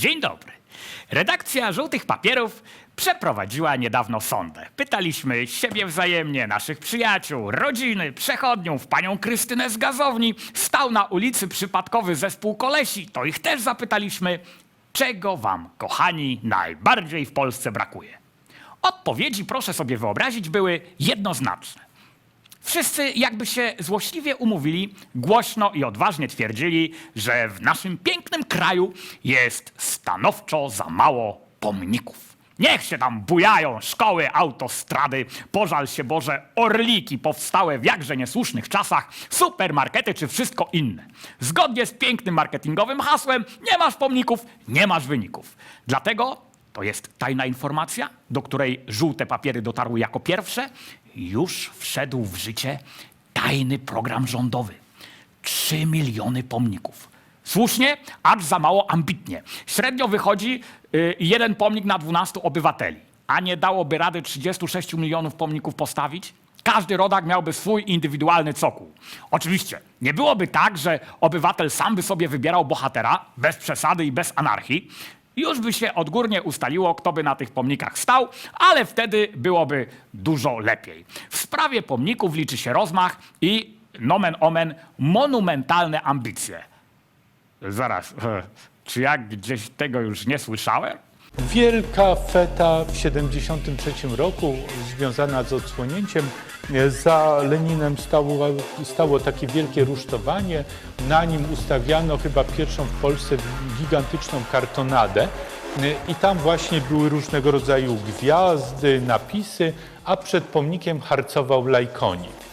Dzień dobry. Redakcja Żółtych Papierów przeprowadziła niedawno sondę. Pytaliśmy siebie wzajemnie, naszych przyjaciół, rodziny, przechodniów, panią Krystynę z gazowni. Stał na ulicy przypadkowy zespół kolesi. To ich też zapytaliśmy, czego wam, kochani, najbardziej w Polsce brakuje. Odpowiedzi, proszę sobie wyobrazić, były jednoznaczne. Wszyscy jakby się złośliwie umówili, głośno i odważnie twierdzili, że w naszym pięknym kraju jest stanowczo za mało pomników. Niech się tam bujają szkoły, autostrady, pożal się Boże, orliki powstałe w jakże niesłusznych czasach, supermarkety czy wszystko inne. Zgodnie z pięknym marketingowym hasłem, nie masz pomników, nie masz wyników. Dlatego to jest tajna informacja, do której żółte papiery dotarły jako pierwsze. Już wszedł w życie tajny program rządowy. 3 miliony pomników. Słusznie, acz za mało ambitnie. Średnio wychodzi y, jeden pomnik na 12 obywateli. A nie dałoby rady 36 milionów pomników postawić? Każdy rodak miałby swój indywidualny cokół. Oczywiście, nie byłoby tak, że obywatel sam by sobie wybierał bohatera, bez przesady i bez anarchii. Już by się odgórnie ustaliło, kto by na tych pomnikach stał, ale wtedy byłoby dużo lepiej. W sprawie pomników liczy się rozmach i nomen omen monumentalne ambicje. Zaraz, czy ja gdzieś tego już nie słyszałem? Wielka feta w 1973 roku związana z odsłonięciem. Za Leninem stało, stało takie wielkie rusztowanie. Na nim ustawiano chyba pierwszą w Polsce gigantyczną kartonadę. I tam właśnie były różnego rodzaju gwiazdy, napisy, a przed pomnikiem harcował lajkonik.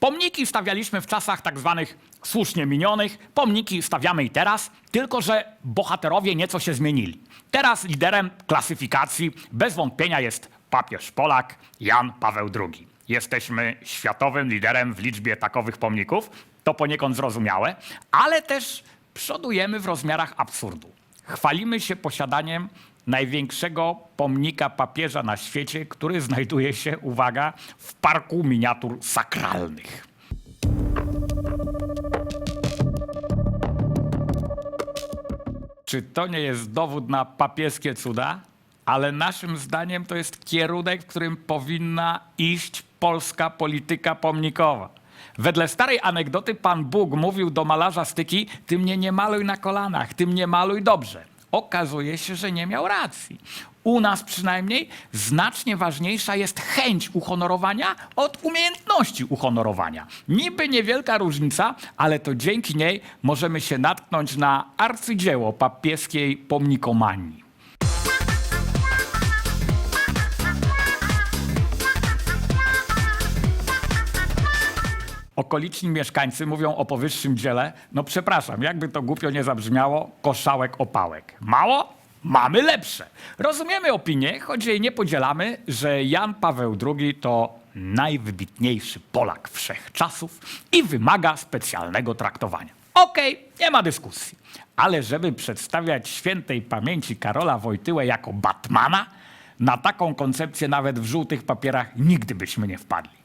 Pomniki stawialiśmy w czasach tak zwanych słusznie minionych. Pomniki stawiamy i teraz, tylko że bohaterowie nieco się zmienili. Teraz liderem klasyfikacji bez wątpienia jest papież Polak Jan Paweł II. Jesteśmy światowym liderem w liczbie takowych pomników. To poniekąd zrozumiałe, ale też przodujemy w rozmiarach absurdu. Chwalimy się posiadaniem największego pomnika papieża na świecie, który znajduje się, uwaga, w parku miniatur sakralnych. Czy to nie jest dowód na papieskie cuda? Ale naszym zdaniem to jest kierunek, w którym powinna iść polska polityka pomnikowa. Wedle starej anegdoty pan Bóg mówił do malarza styki, ty mnie nie maluj na kolanach, ty mnie maluj dobrze. Okazuje się, że nie miał racji. U nas przynajmniej znacznie ważniejsza jest chęć uhonorowania od umiejętności uhonorowania. Niby niewielka różnica, ale to dzięki niej możemy się natknąć na arcydzieło papieskiej pomnikomanii. Okoliczni mieszkańcy mówią o powyższym dziele, no przepraszam, jakby to głupio nie zabrzmiało, koszałek opałek. Mało? Mamy lepsze. Rozumiemy opinię, choć jej nie podzielamy, że Jan Paweł II to najwybitniejszy Polak wszechczasów i wymaga specjalnego traktowania. Okej, nie ma dyskusji. Ale żeby przedstawiać świętej pamięci Karola Wojtyłę jako Batmana, na taką koncepcję nawet w żółtych papierach nigdy byśmy nie wpadli.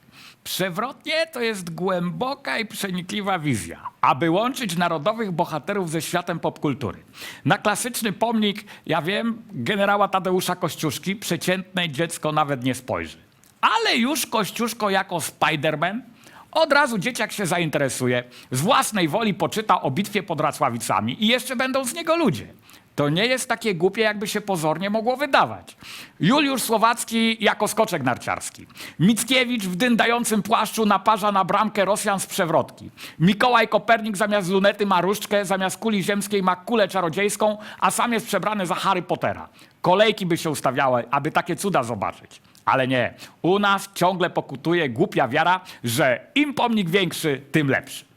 Przewrotnie to jest głęboka i przenikliwa wizja, aby łączyć narodowych bohaterów ze światem popkultury. Na klasyczny pomnik, ja wiem, generała Tadeusza Kościuszki przeciętne dziecko nawet nie spojrzy. Ale już Kościuszko jako Spider-Man od razu dzieciak się zainteresuje, z własnej woli poczyta o bitwie pod Racławicami i jeszcze będą z niego ludzie. To nie jest takie głupie, jakby się pozornie mogło wydawać. Juliusz Słowacki jako skoczek narciarski. Mickiewicz w dyndającym płaszczu naparza na bramkę Rosjan z przewrotki. Mikołaj Kopernik zamiast lunety ma różdżkę, zamiast kuli ziemskiej ma kulę czarodziejską, a sam jest przebrany za Harry Pottera. Kolejki by się ustawiały, aby takie cuda zobaczyć. Ale nie, u nas ciągle pokutuje głupia wiara, że im pomnik większy, tym lepszy.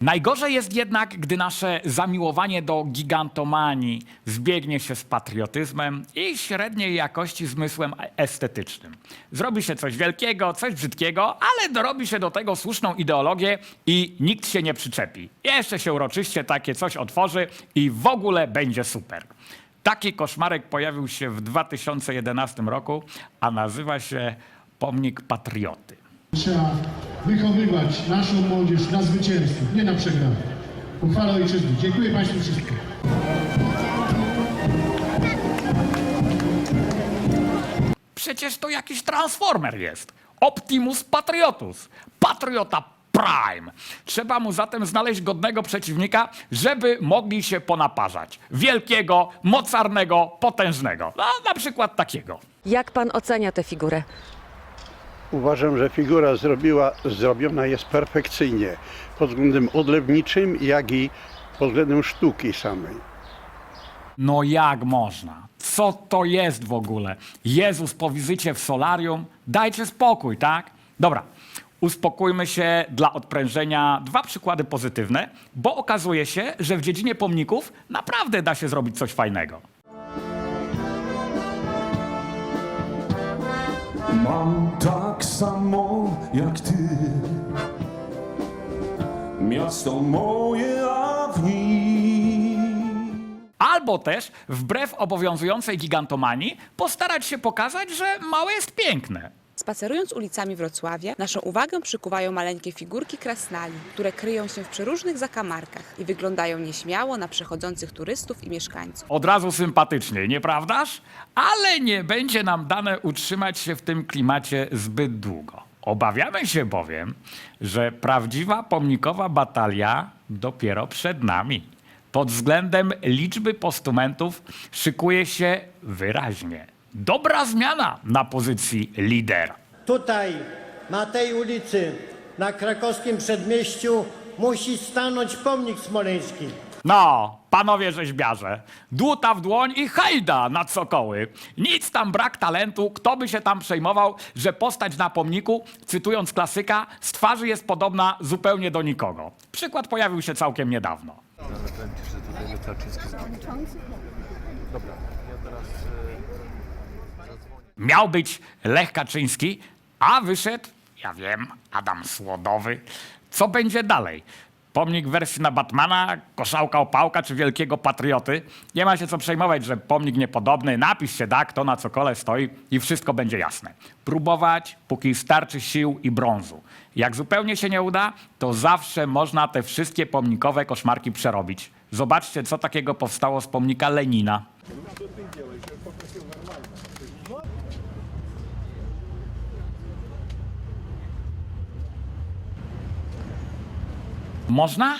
Najgorzej jest jednak, gdy nasze zamiłowanie do gigantomanii zbiegnie się z patriotyzmem i średniej jakości zmysłem estetycznym. Zrobi się coś wielkiego, coś brzydkiego, ale dorobi się do tego słuszną ideologię i nikt się nie przyczepi. Jeszcze się uroczyście takie coś otworzy i w ogóle będzie super. Taki koszmarek pojawił się w 2011 roku, a nazywa się Pomnik Patrioty. Trzeba wychowywać naszą młodzież na zwycięstwo, nie na przegraną. Uchwała ojczyzny. Dziękuję Państwu wszystkim. Przecież to jakiś transformer jest. Optimus Patriotus. Patriota Prime. Trzeba mu zatem znaleźć godnego przeciwnika, żeby mogli się ponaparzać. Wielkiego, mocarnego, potężnego. No, na przykład takiego. Jak pan ocenia tę figurę? Uważam, że figura zrobiła, zrobiona jest perfekcyjnie pod względem odlewniczym, jak i pod względem sztuki samej. No jak można? Co to jest w ogóle? Jezus po wizycie w solarium? Dajcie spokój, tak? Dobra, uspokójmy się dla odprężenia. Dwa przykłady pozytywne, bo okazuje się, że w dziedzinie pomników naprawdę da się zrobić coś fajnego. Mam tak samo jak ty Miasto moje, a w Albo też, wbrew obowiązującej gigantomanii, postarać się pokazać, że małe jest piękne. Spacerując ulicami Wrocławia, naszą uwagę przykuwają maleńkie figurki krasnali, które kryją się w przeróżnych zakamarkach i wyglądają nieśmiało na przechodzących turystów i mieszkańców. Od razu sympatycznie, nieprawdaż? Ale nie będzie nam dane utrzymać się w tym klimacie zbyt długo. Obawiamy się bowiem, że prawdziwa pomnikowa batalia dopiero przed nami. Pod względem liczby postumentów szykuje się wyraźnie. Dobra zmiana na pozycji lidera. Tutaj, na tej ulicy, na krakowskim przedmieściu, musi stanąć pomnik smoleński. No, panowie rzeźbiarze, dłuta w dłoń i hajda na cokoły. Nic tam brak talentu, kto by się tam przejmował, że postać na pomniku, cytując klasyka, z twarzy jest podobna zupełnie do nikogo. Przykład pojawił się całkiem niedawno. Miał być Lech Kaczyński, a wyszedł, ja wiem, Adam Słodowy. Co będzie dalej? Pomnik wersji na Batmana, koszałka opałka czy wielkiego patrioty? Nie ma się co przejmować, że pomnik niepodobny. Napisz się da, kto na co kole stoi i wszystko będzie jasne. Próbować, póki starczy sił i brązu. Jak zupełnie się nie uda, to zawsze można te wszystkie pomnikowe koszmarki przerobić. Zobaczcie, co takiego powstało z pomnika Lenina. Można?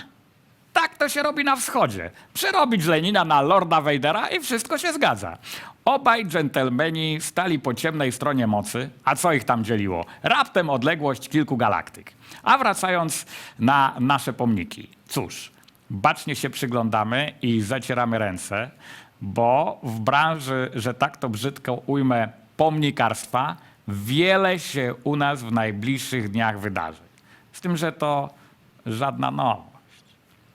Tak to się robi na wschodzie. Przerobić Lenina na Lorda Vadera i wszystko się zgadza. Obaj dżentelmeni stali po ciemnej stronie mocy, a co ich tam dzieliło? Raptem odległość kilku galaktyk. A wracając na nasze pomniki. Cóż, bacznie się przyglądamy i zacieramy ręce, bo w branży, że tak to brzydko ujmę, pomnikarstwa, wiele się u nas w najbliższych dniach wydarzy. Z tym, że to żadna nowość.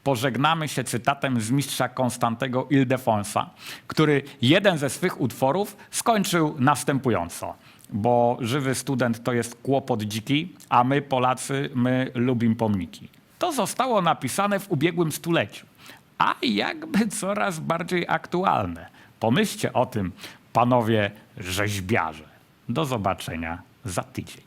Pożegnamy się cytatem z mistrza Konstantego Ildefonsa, który jeden ze swych utworów skończył następująco. Bo żywy student to jest kłopot dziki, a my Polacy, my lubim pomniki. To zostało napisane w ubiegłym stuleciu, a jakby coraz bardziej aktualne. Pomyślcie o tym, panowie rzeźbiarze. Do zobaczenia za tydzień.